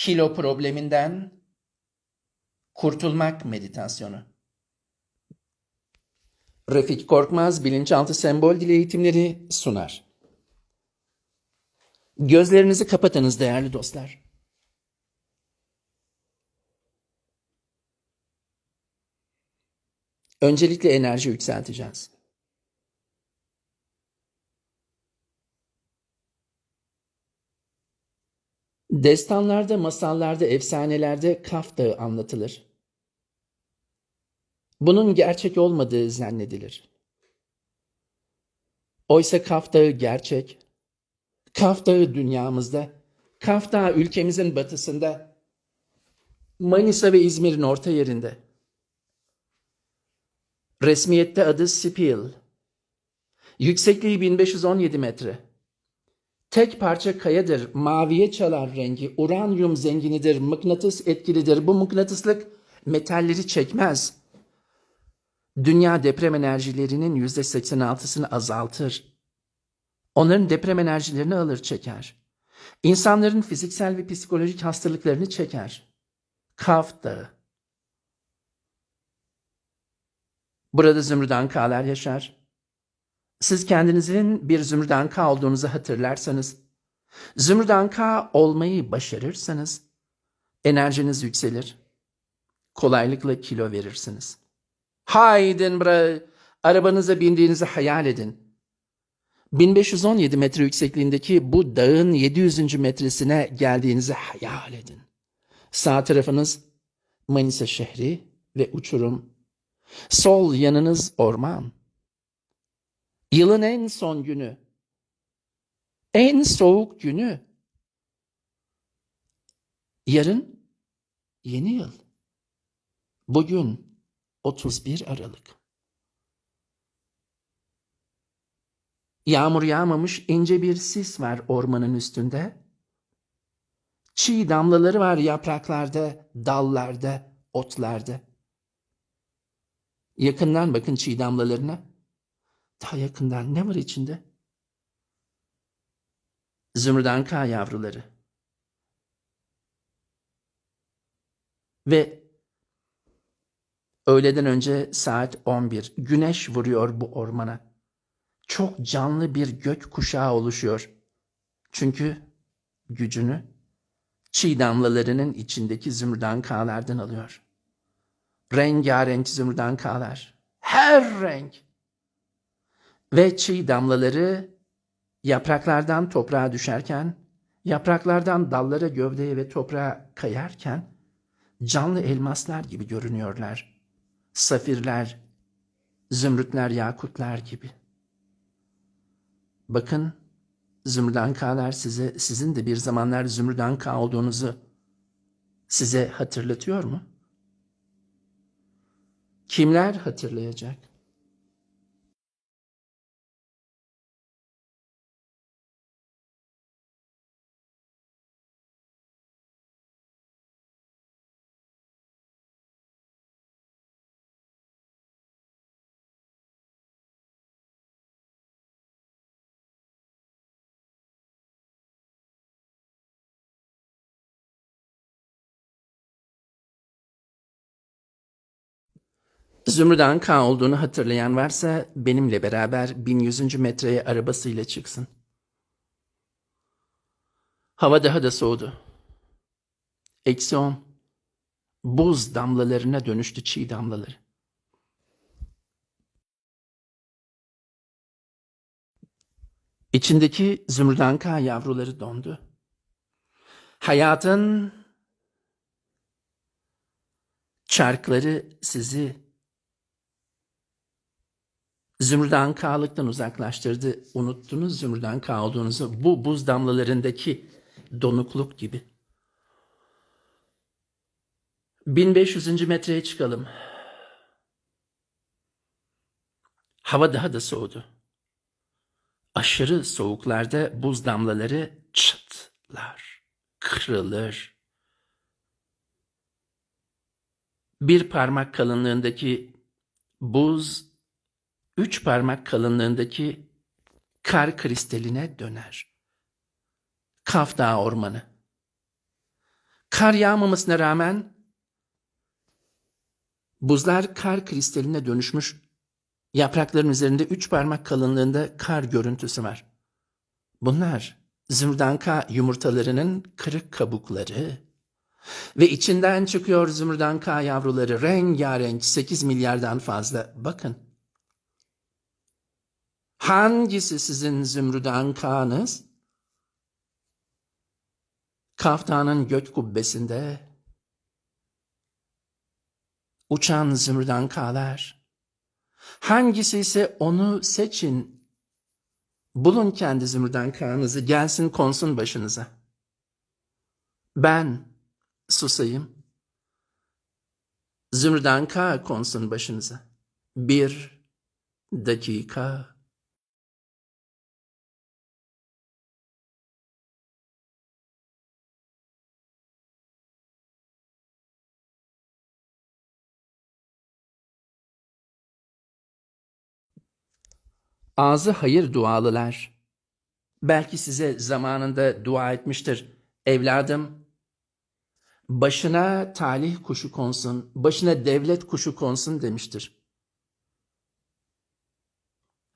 Kilo probleminden kurtulmak meditasyonu. Refik Korkmaz bilinçaltı sembol dil eğitimleri sunar. Gözlerinizi kapatınız değerli dostlar. Öncelikle enerji yükselteceğiz. Destanlarda, masallarda, efsanelerde Kaf Dağı anlatılır. Bunun gerçek olmadığı zannedilir. Oysa Kaf Dağı gerçek. Kaf Dağı dünyamızda, Kaf Dağı ülkemizin batısında, Manisa ve İzmir'in orta yerinde. Resmiyette adı Sipil. Yüksekliği 1517 metre. Tek parça kayadır, maviye çalar rengi, uranyum zenginidir, mıknatıs etkilidir. Bu mıknatıslık metalleri çekmez. Dünya deprem enerjilerinin yüzde 86'sını azaltır. Onların deprem enerjilerini alır çeker. İnsanların fiziksel ve psikolojik hastalıklarını çeker. Kaf Dağı. Burada zümrüt ankalar yaşar. Siz kendinizin bir zümrüt anka olduğunuzu hatırlarsanız, zümrüt anka olmayı başarırsanız, enerjiniz yükselir. Kolaylıkla kilo verirsiniz. Haydin bre, arabanıza bindiğinizi hayal edin. 1517 metre yüksekliğindeki bu dağın 700. metresine geldiğinizi hayal edin. Sağ tarafınız Manisa şehri ve uçurum. Sol yanınız orman. Yılın en son günü. En soğuk günü. Yarın yeni yıl. Bugün 31 Aralık. Yağmur yağmamış ince bir sis var ormanın üstünde. Çiğ damlaları var yapraklarda, dallarda, otlarda. Yakından bakın çiğ damlalarına. Daha yakından ne var içinde? Zümrüdanka yavruları. Ve öğleden önce saat 11 güneş vuruyor bu ormana. Çok canlı bir gök kuşağı oluşuyor. Çünkü gücünü çiğ damlalarının içindeki zümrüdankalardan alıyor. Rengarenk zümrüdankalar. Her renk ve çiğ damlaları yapraklardan toprağa düşerken, yapraklardan dallara, gövdeye ve toprağa kayarken canlı elmaslar gibi görünüyorlar. Safirler, zümrütler, yakutlar gibi. Bakın zümrüdankalar size sizin de bir zamanlar zümrüdanka olduğunuzu size hatırlatıyor mu? Kimler hatırlayacak? Zümrüt Anka olduğunu hatırlayan varsa benimle beraber 1100. metreye arabasıyla çıksın. Hava daha da soğudu. Eksi on. Buz damlalarına dönüştü çiğ damlaları. İçindeki zümrüdanka yavruları dondu. Hayatın çarkları sizi zümrüdankalıktan uzaklaştırdı. Unuttunuz zümrüdanka olduğunuzu. Bu buz damlalarındaki donukluk gibi. 1500. metreye çıkalım. Hava daha da soğudu. Aşırı soğuklarda buz damlaları çıtlar, kırılır. Bir parmak kalınlığındaki buz, üç parmak kalınlığındaki kar kristaline döner. Kaf Dağı Ormanı. Kar yağmamasına rağmen buzlar kar kristaline dönüşmüş. Yaprakların üzerinde üç parmak kalınlığında kar görüntüsü var. Bunlar zümrüdanka yumurtalarının kırık kabukları ve içinden çıkıyor zümrüdanka yavruları rengarenk 8 milyardan fazla. Bakın. Hangisi sizin zümrüdankanız? Kaftanın gök kubbesinde uçan zümrüdankalar. Hangisi ise onu seçin. Bulun kendi zümrüdankanızı gelsin konsun başınıza. Ben susayım. Zümrüdanka konsun başınıza. Bir dakika. Ağzı hayır dualılar. Belki size zamanında dua etmiştir. Evladım, başına talih kuşu konsun, başına devlet kuşu konsun demiştir.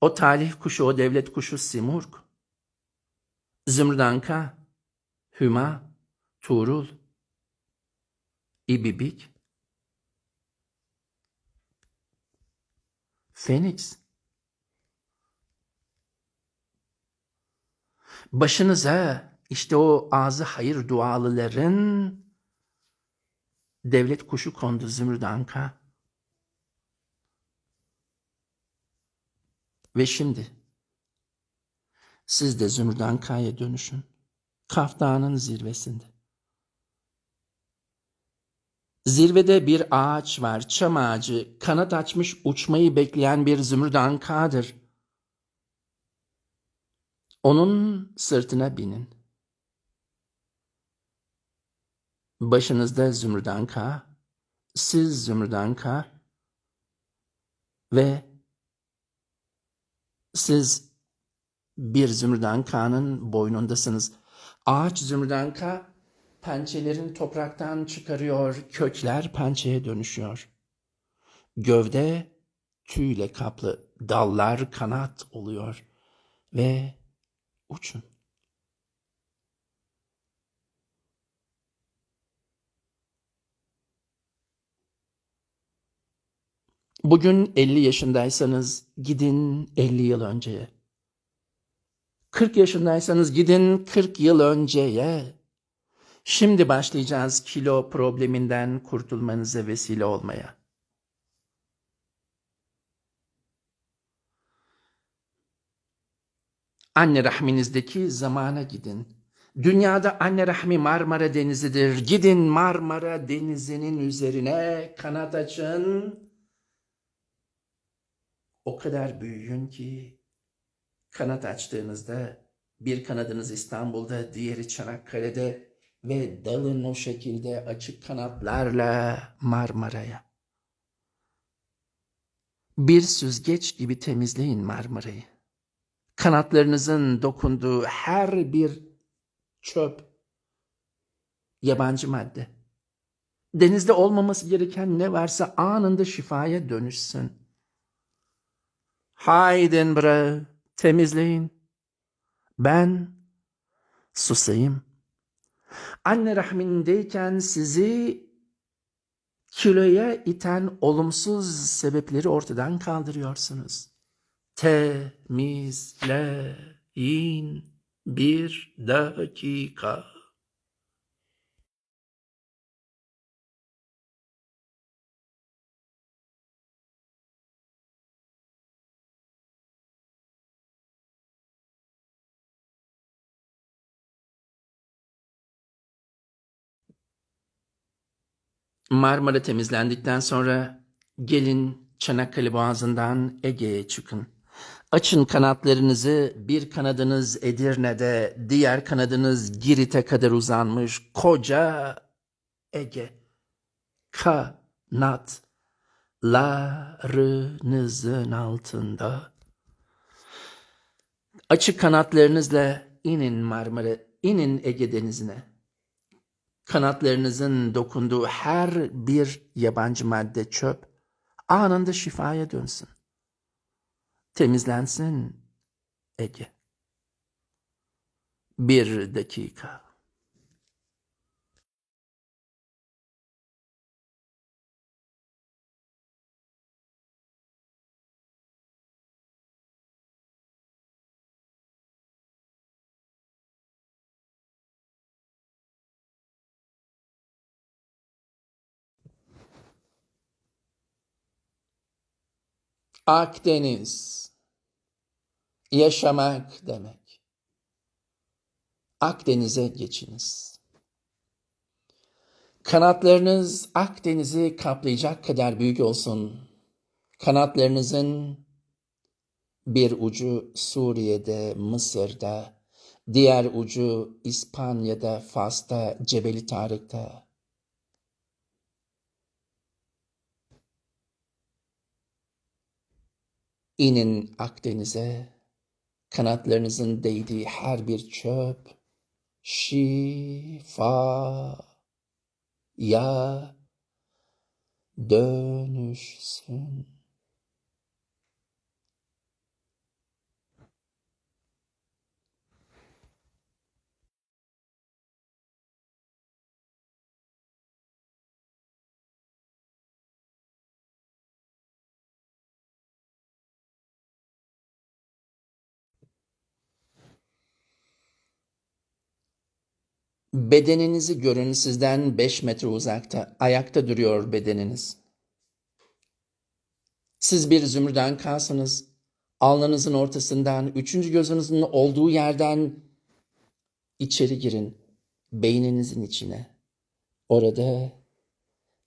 O talih kuşu, o devlet kuşu Simurg. Zümrüdanka, Hüma, Tuğrul, İbibik, Fenix. Başınıza işte o ağzı hayır dualıların devlet kuşu kondu Zümrüt Anka. Ve şimdi siz de Zümrüt Anka'ya dönüşün. Kaf Dağı'nın zirvesinde. Zirvede bir ağaç var, çam ağacı, kanat açmış uçmayı bekleyen bir zümrüt ankadır. Onun sırtına binin. Başınızda zümrüdanka, siz zümrüdanka ve siz bir zümrüdankanın boynundasınız. Ağaç zümrüdanka pençelerin topraktan çıkarıyor, kökler pençeye dönüşüyor. Gövde tüyle kaplı, dallar kanat oluyor ve uçun. Bugün 50 yaşındaysanız gidin 50 yıl önceye. 40 yaşındaysanız gidin 40 yıl önceye. Şimdi başlayacağız kilo probleminden kurtulmanıza vesile olmaya. Anne rahminizdeki zamana gidin. Dünyada anne rahmi Marmara Denizi'dir. Gidin Marmara Denizi'nin üzerine kanat açın. O kadar büyüyün ki kanat açtığınızda bir kanadınız İstanbul'da, diğeri Çanakkale'de ve dalın o şekilde açık kanatlarla Marmara'ya. Bir süzgeç gibi temizleyin Marmara'yı. Kanatlarınızın dokunduğu her bir çöp, yabancı madde. Denizde olmaması gereken ne varsa anında şifaya dönüşsün. Haydin bre, temizleyin. Ben susayım. Anne rahmindeyken sizi kiloya iten olumsuz sebepleri ortadan kaldırıyorsunuz. Temizleyin bir dakika. Marmara temizlendikten sonra gelin Çanakkale Boğazı'ndan Ege'ye çıkın. Açın kanatlarınızı, bir kanadınız Edirne'de, diğer kanadınız Girit'e kadar uzanmış koca Ege. Kanatlarınızın altında. Açık kanatlarınızla inin Marmara, inin Ege Denizi'ne. Kanatlarınızın dokunduğu her bir yabancı madde çöp anında şifaya dönsün. Temizlensin Ege. Bir dakika. Akdeniz. Yaşamak demek. Akdeniz'e geçiniz. Kanatlarınız Akdeniz'i kaplayacak kadar büyük olsun. Kanatlarınızın bir ucu Suriye'de, Mısır'da, diğer ucu İspanya'da, Fas'ta, Cebeli Tarık'ta. İnin Akdeniz'e, kanatlarınızın değdiği her bir çöp, şifa ya dönüşsün. Bedeninizi görün sizden 5 metre uzakta. Ayakta duruyor bedeniniz. Siz bir zümrüden kalsınız. Alnınızın ortasından, üçüncü gözünüzün olduğu yerden içeri girin. Beyninizin içine. Orada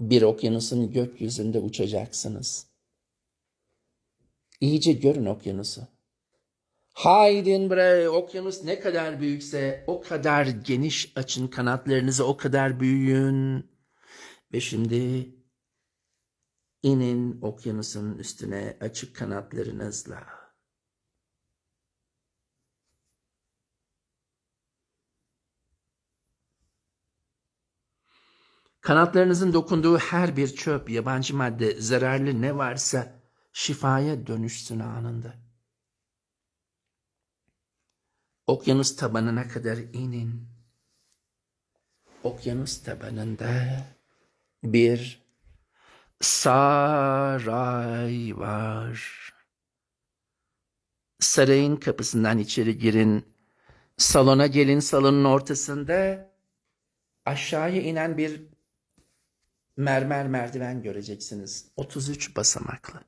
bir okyanusun gökyüzünde uçacaksınız. İyice görün okyanusu. Haydin bre, okyanus ne kadar büyükse o kadar geniş açın kanatlarınızı, o kadar büyüyün. Ve şimdi inin okyanusun üstüne açık kanatlarınızla. Kanatlarınızın dokunduğu her bir çöp, yabancı madde, zararlı ne varsa şifaya dönüşsün anında. Okyanus tabanına kadar inin. Okyanus tabanında bir saray var. Sarayın kapısından içeri girin. Salona gelin salonun ortasında aşağıya inen bir mermer merdiven göreceksiniz. 33 basamaklı.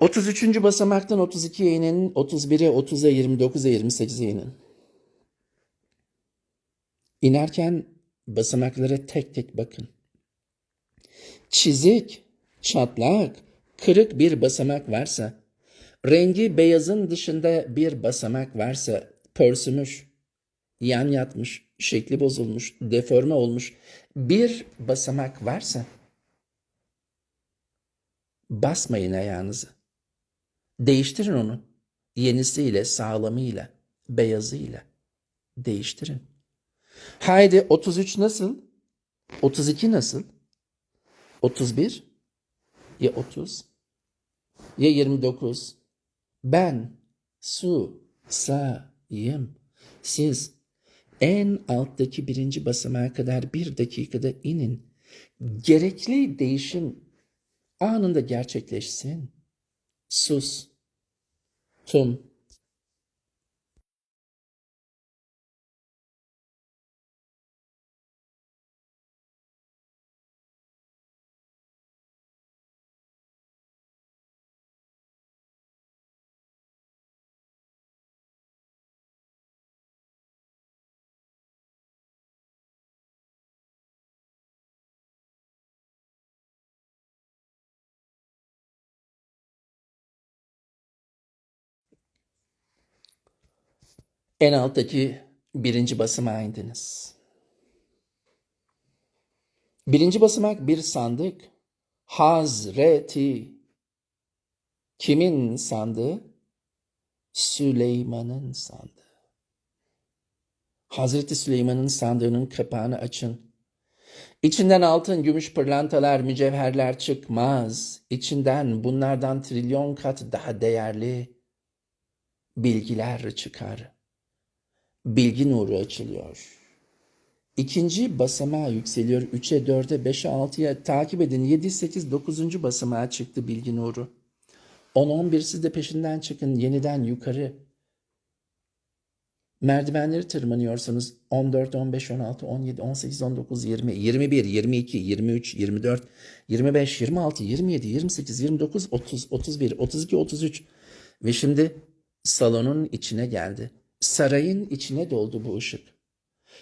33. basamaktan 32'ye inin, 31'e, 30'a, 29'a, 28'e inin. İnerken basamaklara tek tek bakın. Çizik, çatlak, kırık bir basamak varsa, rengi beyazın dışında bir basamak varsa, pörsümüş, yan yatmış, şekli bozulmuş, deforme olmuş bir basamak varsa, basmayın ayağınızı. Değiştirin onu. Yenisiyle, sağlamıyla, beyazıyla. Değiştirin. Haydi 33 nasıl? 32 nasıl? 31 ya 30 ya 29 ben su sayım siz en alttaki birinci basamağa kadar bir dakikada inin. Gerekli değişim anında gerçekleşsin. Sus. Kim En alttaki birinci basamağa indiniz. Birinci basamak bir sandık. Hazreti. Kimin sandığı? Süleyman'ın sandığı. Hazreti Süleyman'ın sandığının kapağını açın. İçinden altın, gümüş, pırlantalar, mücevherler çıkmaz. İçinden bunlardan trilyon kat daha değerli bilgiler çıkar. Bilgi nuru açılıyor. İkinci basamağa yükseliyor. 3'e, 4'e, 5'e, 6'ya takip edin. 7, 8, 9. basamağa çıktı bilgi nuru. 10, 11 siz de peşinden çıkın. Yeniden yukarı. Merdivenleri tırmanıyorsunuz. 14, 15, 16, 17, 18, 19, 20, 21, 22, 23, 24, 25, 26, 27, 28, 29, 30, 31, 32, 33 ve şimdi salonun içine geldi. Sarayın içine doldu bu ışık.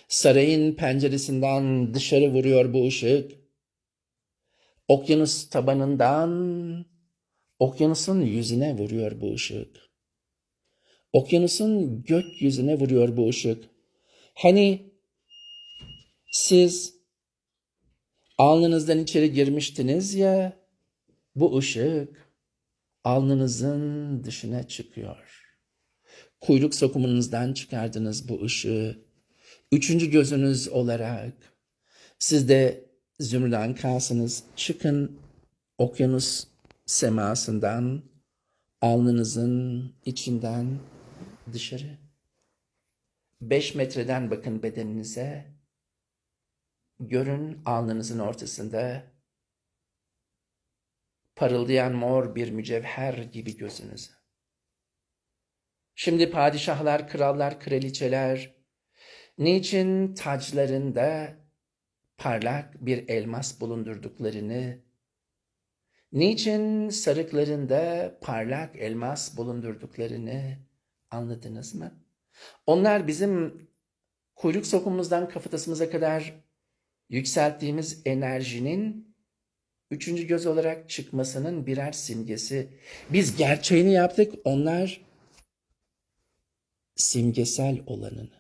Sarayın penceresinden dışarı vuruyor bu ışık. Okyanus tabanından okyanusun yüzüne vuruyor bu ışık. Okyanusun gökyüzüne vuruyor bu ışık. Hani siz alnınızdan içeri girmiştiniz ya bu ışık alnınızın dışına çıkıyor. Kuyruk sokumunuzdan çıkardınız bu ışığı. Üçüncü gözünüz olarak siz de zümrüden kalsınız. Çıkın okyanus semasından alnınızın içinden dışarı. Beş metreden bakın bedeninize. Görün alnınızın ortasında parıldayan mor bir mücevher gibi gözünüze. Şimdi padişahlar, krallar, kraliçeler niçin taclarında parlak bir elmas bulundurduklarını, niçin sarıklarında parlak elmas bulundurduklarını anladınız mı? Onlar bizim kuyruk sokumumuzdan kafatasımıza kadar yükselttiğimiz enerjinin üçüncü göz olarak çıkmasının birer simgesi. Biz gerçeğini yaptık, onlar simgesel olanını.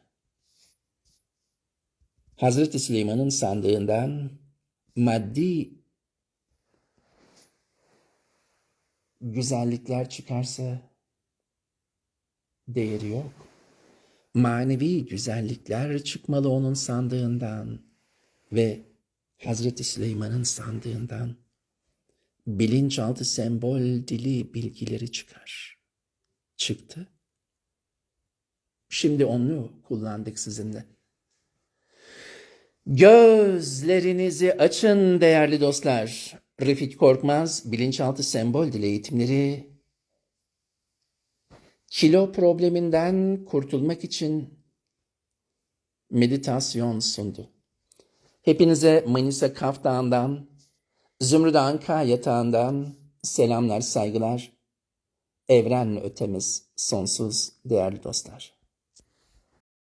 Hazreti Süleyman'ın sandığından maddi güzellikler çıkarsa değeri yok. Manevi güzellikler çıkmalı onun sandığından ve Hazreti Süleyman'ın sandığından bilinçaltı sembol dili bilgileri çıkar. Çıktı. Şimdi onu kullandık sizinle. Gözlerinizi açın değerli dostlar. Refik Korkmaz bilinçaltı sembol dili eğitimleri kilo probleminden kurtulmak için meditasyon sundu. Hepinize Manisa Kaf Dağı'ndan, Zümrüt Anka yatağından selamlar, saygılar. Evren ötemiz sonsuz değerli dostlar.